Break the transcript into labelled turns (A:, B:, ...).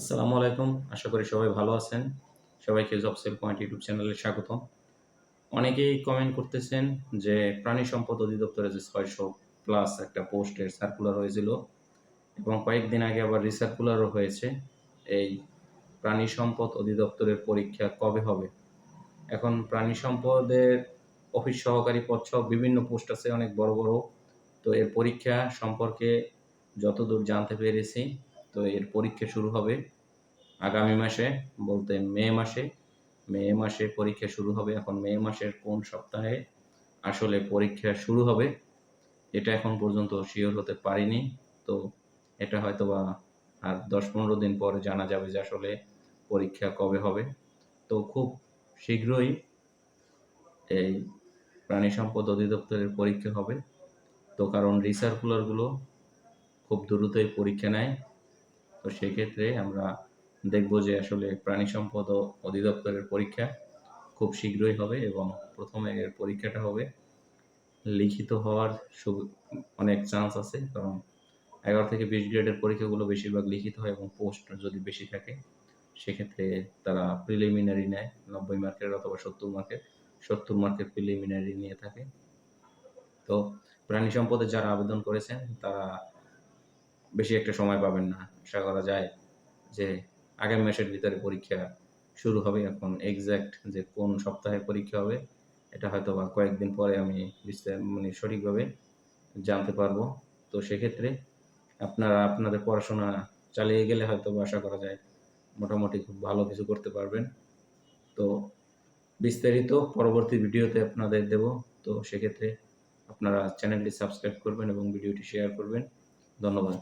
A: আসসালামু আলাইকুম। আশা করি সবাই ভালো আছেন। সবাইকে জব সেল পয়েন্ট ইউটিউব চ্যানেলে স্বাগত অনেকেই কমেন্ট করতেছেন যে প্রাণী সম্পদ অধিদপ্তরে যে ছয়শো প্লাস একটা পোস্টের সার্কুলার হয়েছিল এবং কয়েকদিন আগে আবার রিসার্কুলারও হয়েছে। এই প্রাণী সম্পদ অধিদপ্তরের পরীক্ষা কবে হবে? এখন প্রাণী সম্পদের অফিস সহকারী পদ সহ বিভিন্ন পোস্ট আছে, অনেক বড় বড়। তো এর পরীক্ষা সম্পর্কে যতদূর জানতে পেরেছি তো এর পরীক্ষা শুরু হবে আগামী মাসে, বলতে মে মাসে। মে মাসে পরীক্ষা শুরু হবে। এখন মে মাসের কোন সপ্তাহে আসলে পরীক্ষা শুরু হবে, এটা এখন পর্যন্ত শিওর হতে পারিনি। তো এটা হয়তো বা আর দশ পনেরো দিন পরে জানা যাবে যে আসলে পরীক্ষা কবে হবে। তো খুব শীঘ্রই এই প্রাণী সম্পদ অধিদপ্তরের পরীক্ষা হবে। তো কারণ রিসার্কুলারগুলো খুব দ্রুতই পরীক্ষা নেয়। তো সেক্ষেত্রে আমরা দেখব যে আসলে প্রাণী সম্পদ অধিদপ্তরের পরীক্ষা খুব শীঘ্রই হবে এবং প্রথমে এর পরীক্ষাটা হবে। লিখিত হওয়ার অনেক চান্স আছে, কারণ এগারো থেকে বিশ গ্রেডের পরীক্ষাগুলো বেশিরভাগ লিখিত হয় এবং পোস্ট যদি বেশি থাকে, সেক্ষেত্রে তারা প্রিলিমিনারি নেয়, নব্বই মার্কের অথবা সত্তর মার্কের সত্তর মার্কের প্রিলিমিনারি নিয়ে থাকে। তো প্রাণী সম্পদে যারা আবেদন করেছেন, তারা বেশি একটা সময় পাবেন না। আশা করা যায় যে আগামী মাসের ভিতরে পরীক্ষা শুরু হবে, এখন এক্স্যাক্ট যে কোন সপ্তাহে পরীক্ষা হবে, এটা হয়তো বা কয়েকদিন পরে আমি বিস্তার মানে সঠিকভাবে জানতে পারব। তো সেক্ষেত্রে আপনারা, আপনাদের পড়াশোনা চালিয়ে গেলে হয়তো বা আশা করা যায় মোটামুটি খুব ভালো কিছু করতে পারবেন। তো বিস্তারিত পরবর্তী ভিডিওতে আপনাদের দেব। তো সেক্ষেত্রে আপনারা চ্যানেলটি সাবস্ক্রাইব করবেন এবং ভিডিওটি শেয়ার করবেন। ধন্যবাদ।